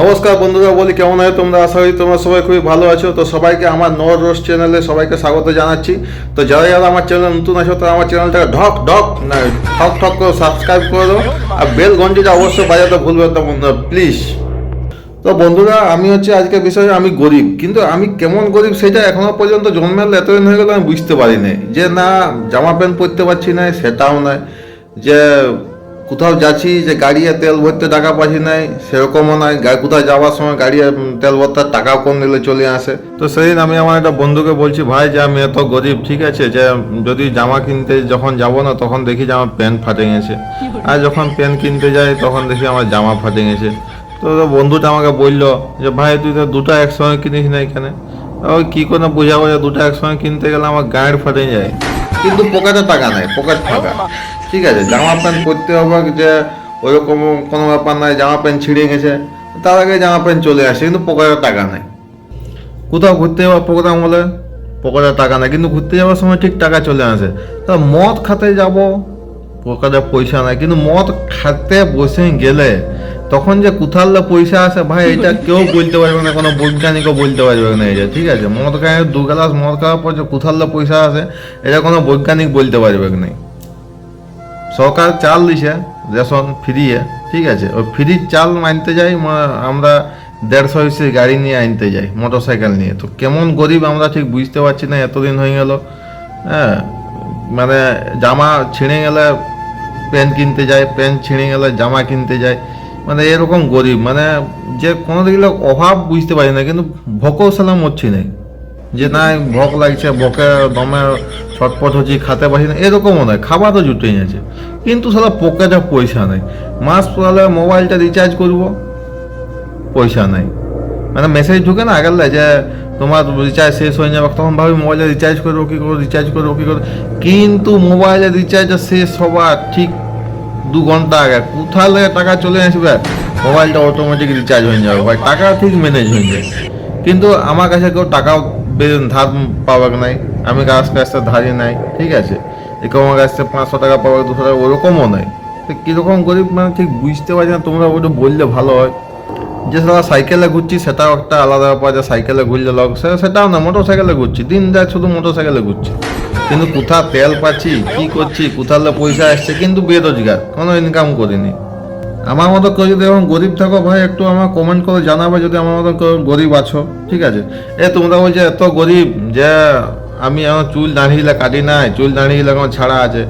নমস্কার বন্ধুরা, বলি কেমন আছো তোমরা? আশা করি তোমরা সবাই খুবই ভালো আছো। তো সবাইকে আমার নর রোজ চ্যানেলে সবাইকে স্বাগত জানাচ্ছি। তো যারা যারা আমার চ্যানেল নতুন আছো, তারা আমার চ্যানেলটাকে ঢক ঢক, না ঠক ঠক করে সাবস্ক্রাইব করে আর বেল ঘন্টিটা অবশ্যই বাজাতে ভুলবে না বন্ধুরা প্লিজ তো বন্ধুরা, আমি হচ্ছে আজকে বিষয়ে, আমি গরিব। কিন্তু আমি কেমন গরিব সেটা এখনও পর্যন্ত জন্মের এতদিন হয়ে গেল আমি বুঝতে পারি পারিনি। যে না, জামা প্যান্ট পরতে পারছি না, সেটাও নয়। যে কোথাও যাচ্ছি যে গাড়িতে তেল ভরতে টাকা পাচ্ছি নাই, সেরকমও নয় কোথাও যাওয়ার সময় গাড়ি তেল ভরতে টাকা কম দিলে চলে আসে? তো সেদিন আমি আমার একটা বন্ধুকে বলছি, ভাই, যে আমি এত গরিব, ঠিক আছে? যে যদি জামা কিনতে যখন যাব না, তখন দেখি যে আমার প্যান্ট ফাটে গেছে। আর যখন প্যান্ট কিনতে যাই, তখন দেখি আমার জামা ফাটে গেছে। তো তো বন্ধুটা আমাকে বলল যে, ভাই, তুই তো দুটো একসঙ্গে কিনিস না এখানে? ওই কি করে বোঝাবো যে দুটো একসঙ্গে কিনতে গেলে আমার গায়ের ফাটে যায়? কিন্তু পকেটে টাকা নাই, পকেট ফাঁকা। ঠিক আছে, জামা প্যান্ট পরতে হবে যে ওইরকম কোনো ব্যাপার নাই, জামা প্যান্ট ছিঁড়ে গেছে, তার আগে জামা প্যান্ট চলে আসে, কিন্তু পকেটে টাকা নাই। কোথাও ঘুরতে যাওয়ার প্রোগ্রাম হলে পকেটে টাকা নাই, কিন্তু ঘুরতে যাওয়ার সময় ঠিক টাকা চলে আসে। তা মদ খাতে যাব পকেটে পয়সা নাই, কিন্তু মদ খাতে বসে গেলে তখন যে কোথালে পয়সা আসে, ভাই, এটা কেউ বলতে পারবে না, কোনো বৈজ্ঞানিকও বলতে পারবে না এটা, ঠিক আছে? মদ খায়, দু গ্লাস মদ খাওয়ার পর যে কোথালে পয়সা আসে, এটা কোনো বৈজ্ঞানিক বলতে পারবে না। সরকার চাল দিছে, রেশন ফ্রিয়ে, ঠিক আছে? ওই ফ্রির চাল মানতে যাই আমরা দেড়শো এসে গাড়ি নিয়ে আনতে যাই মোটর সাইকেল নিয়ে। তো কেমন গরিব আমরা ঠিক বুঝতে পারছি না, এতদিন হয়ে গেল। হ্যাঁ মানে জামা ছিঁড়ে গেলে প্যান্ট কিনতে যায় প্যান্ট ছিঁড়ে গেলে জামা কিনতে যায় মানে এরকম গরিব মানে যে কোনো দিকে অভাব বুঝতে পারি না, কিন্তু ভকও সালাম হচ্ছি না। যে না, ভক লাগছে, ভকে দমে ছটপট হচ্ছে, খাতে পারছি না, এরকমও নয়, খাবারও জুটে যাচ্ছে কিন্তু সালা পকেটে পয়সা নেই। মাস পড়ালে মোবাইলটা রিচার্জ করব, পয়সা নেই। মানে মেসেজ ঢুকে না, আগের যে তোমার রিচার্জ শেষ হয়ে যাবে, তখন ভাবি মোবাইলে রিচার্জ করব কী করব রিচার্জ করব কী করব কিন্তু মোবাইলে রিচার্জ শেষ হবার ঠিক দু ঘণ্টা আগে। কোথাও লেগে টাকা চলে আসবে? মোবাইলটা অটোমেটিক রিচার্জ হয়ে যাবে, ভাই, টাকা ঠিক ম্যানেজ হয়ে যায় কিন্তু আমার কাছে কেউ টাকাও ধার পাওয়ার নাই, আমি গাছ কাছটা ধারি নাই, ঠিক আছে? এরকম আমার পাঁচশো টাকা পাওয়ার দুশো টাকা, ওরকমও নাই। তো কীরকম গরিব মানে ঠিক বুঝতে পারছি না, তোমরা ওটা বললে ভালো হয়। যে সারা সাইকেলে ঘুরছি, সেটাও একটা আলাদা ব্যাপার যে সাইকেলে ঘুরলে লোক সেটাও না মোটর সাইকেলে ঘুরছি, দিন যায় শুধু মোটর সাইকেলে ঘুরছি। কিন্তু কোথা তেল পাচ্ছি, কি করছি, কোথালে পয়সা আসছে, কিন্তু বেরোজগার, কোনো ইনকাম করিনি। আমার মতো কেউ যদি এখন গরিব থাকো, ভাই, একটু আমার কমেন্ট করে জানাবে যদি আমার মতো কেউ গরিব আছো, ঠিক আছে? এ, তোমরা বলছে এত গরিব যে আমি এখন চুল দাঁড়িয়ে কাটি নাই, চুল দাঁড়িয়ে এখন ছাড়া আছে।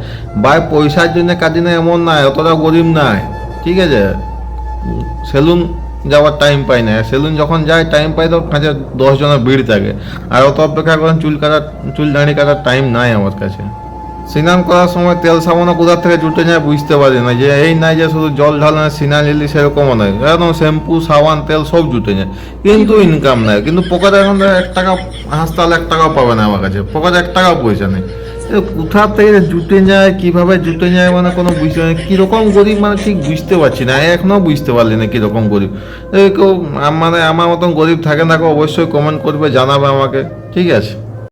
ভাই, পয়সার জন্য কাটি নাই এমন নাই, অতটা গরিব নাই, ঠিক আছে? সেলুন যাওয়ার টাইম পাই না সেলুন যখন যায় টাইম পাই তো কাছে দশজনের ভিড় থাকে। আর অত অপেক্ষা করেন চুল কাটার, চুল দাঁড়িয়ে কাটার টাইম নাই আমার কাছে। স্নান করার সময় তেল সাবানও কোথা থেকে জুটে যায় বুঝতে পারি না। যে এই নাই যে শুধু জল ঢাল ঢালা স্নান নিলি সেরকমও নয়। একদম শ্যাম্পু, সাবান, তেল সব জুটে যায় কিন্তু ইনকাম নাই। কিন্তু পকেটে এখন এক টাকা হাসতাল এক টাকাও পাবে না আমার কাছে। পকেটে এক টাকাও পয়সা নেই। কোথা থেকে জুটে যায় কীভাবে জুটে যায় মানে কোনো বুঝতে পারি কীরকম গরিব মানে ঠিক বুঝতে পারছি না। এখনও বুঝতে পারলি না কীরকম গরিব। কেউ মানে আমার মতন গরিব থাকে না অবশ্যই কমেন্ট করবে, জানাবে আমাকে। ঠিক আছে?